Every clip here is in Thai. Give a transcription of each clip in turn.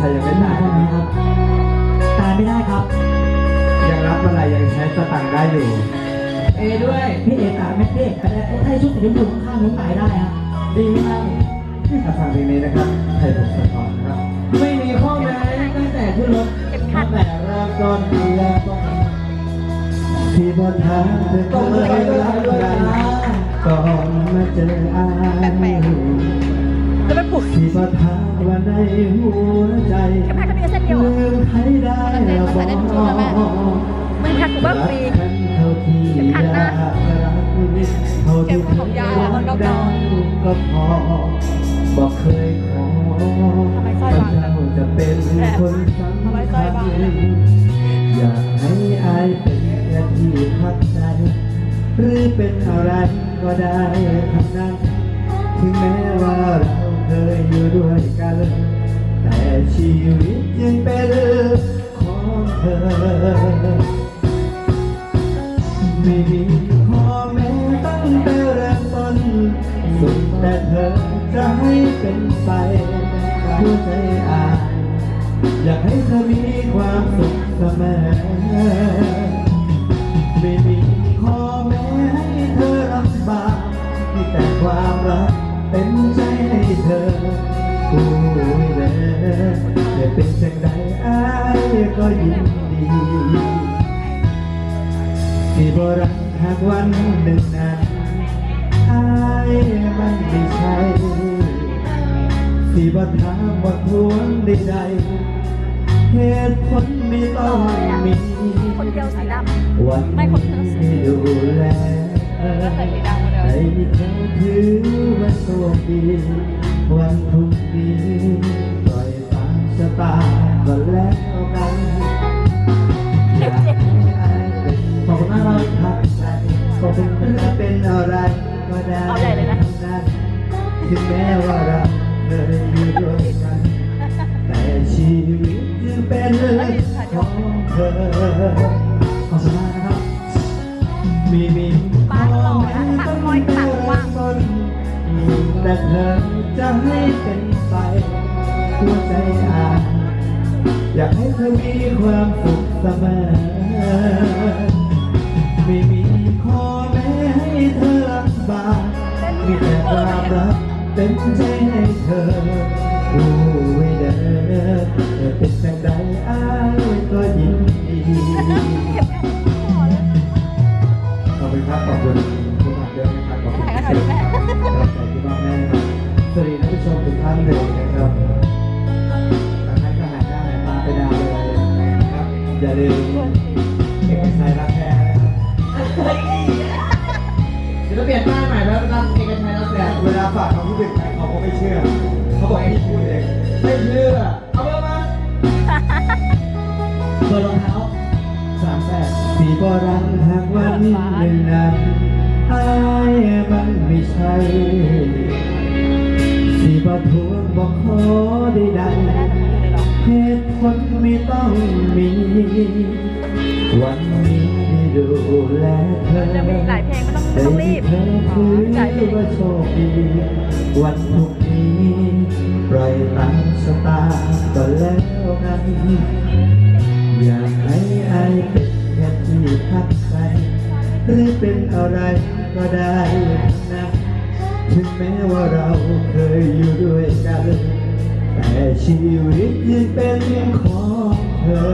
ชัยยังไม่ตายได้ไหมครับ ตายไม่ได้ครับ ยังรับอะไรยังใช้สตังค์ได้อยู่ เอด้วย พี่เอกตายไม่พี่เอกแต่ถ้าชุดสีชมพูข้างนู้นตายได้ฮะดีมครับถ้าฟังเพลงนี้นะครับไทยผมสะท้อนนะครับ ไม่มีข้อแม้ตั้งแต่ขึ้นรถตั้งแต่เริ่มต้นที่แรกต้องที่บนทางเธอต้องเคไปยด้วยรักด้วยกันะนก่อนมาเจออาย ไปปลุกที่บนทางว่าในหัวใจแค่พักกันเดียวเส้นเดียวเหรอลืมใครได้แล้วบอกมึงทักกูบ้างฟรีรักฉันเท่าที่อยากรักเท่าที่เธอได้ก็พอบอกเคยขอว่าเจ้าจะเป็นคนสำคัญอยากให้อายเป็นแค่ที่พักใจหรือเป็นอะไรก็ได้ทั้งนั้นถึงแม้ว่าเรา เคยอยู่ด้วยกัน แต่ชีวิตยังเป็นของเธอ ไม่มีข้อแม้ตั้งแต่เริ่มต้น สุดแต่เธอจะให้เป็นไปหัวใจอายอยากให้เธอมีความสุขเสมอไม่มีข้อ ก็ยินดีที่บรักหากวันหนึ่งนั้นอายมันไม่ใช่ที่บ่ถามบ่าทวงใดๆเหตุผลไม่ต้องมีคนเดียวสีดวันไม่คนเดียวสีที่ดูแลใส่สีดำหมดเลให้ยเธอถือว่าโชคดีวันพรุ่งนี้ ถึงแม้ว่าเราเคยอยู่ด้วยกัน แต่ชีวิตยังเป็นของเธอขอบคุณมานะครับมีมีบ้าหล่อนะปากคอยปากว้างแต่เธอจะให้เป็นไปหัวใจอ่าจอยากให้เธอมีความสุขเสมอไม่มีข้อแม้ให้เธอลำบากมีแต่ความรัก เต็มใจให้เธอโอ้ยเด้อเธอเป็นจังใดอ้ายก็ยินดีขอบคุณครับขอบคุณทุกท่านด้วยนะครับขอบคุณที่ให้กำลังใจที่มอบให้นะครับสวัสดีท่านผู้ชมทุกท่านเลยนะครับทางท่านก็หันหน้าหันตาไปดาวเลยนะครับอย่าลืมเอกชัยรักแท้นะครับ ยวเปลี่ยนป้ายใหม่แล้วรับเอกชัยรับแดดเวลาฝากคำพูดถึงใครเขาก็ไม่เชื่อ เขาบอกให้พี่พูดเองไม่เชื่อ เอาเบอร์มาเบอร์รองเท้าสามแปดสีบรังหากวันหนึ่งนั้นอายมันไม่ใช่ สีบทวงบอกขอได้ดังเหตุผลไม่ต้องมี วันนี้ได้ดูแลเธอ จะมีหลายเพลงไม่ ต้องรีบเธอคือหลายเลงว่าโชคดีวันพรุ่งนี้ปล่อยตามชะตาก็แล้วกันอยากให้ไอเป็นแค่ที่พักใจหรือเป็นอะไรก็ได้นั้นถึงแม้ว่าเราเคยอยู่ด้วยกัน แต่ชีวิตยังเป็นของเธอ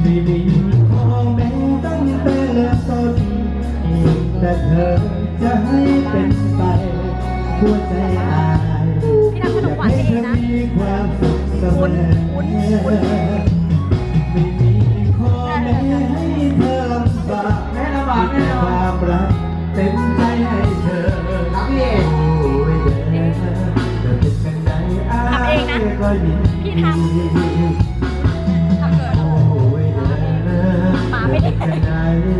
ไม่มี เธอจะให้เป็นไปหัวใจอายพี่ทำขนมหวานให้ให้เธเอองนะมีความสุขเสมอวุ้นวุ้นวุ้นไม่มีข้อแม้ให้เธอลำบากแม่ลำบากมีแน่แต่นคอนวามรักเต็มใจให้เธอรับพี่เอกโอ้ยเด้อเธอเป็นจังใดอ้ายก็ยินดีทำเกิดโอ้ยเด้อเ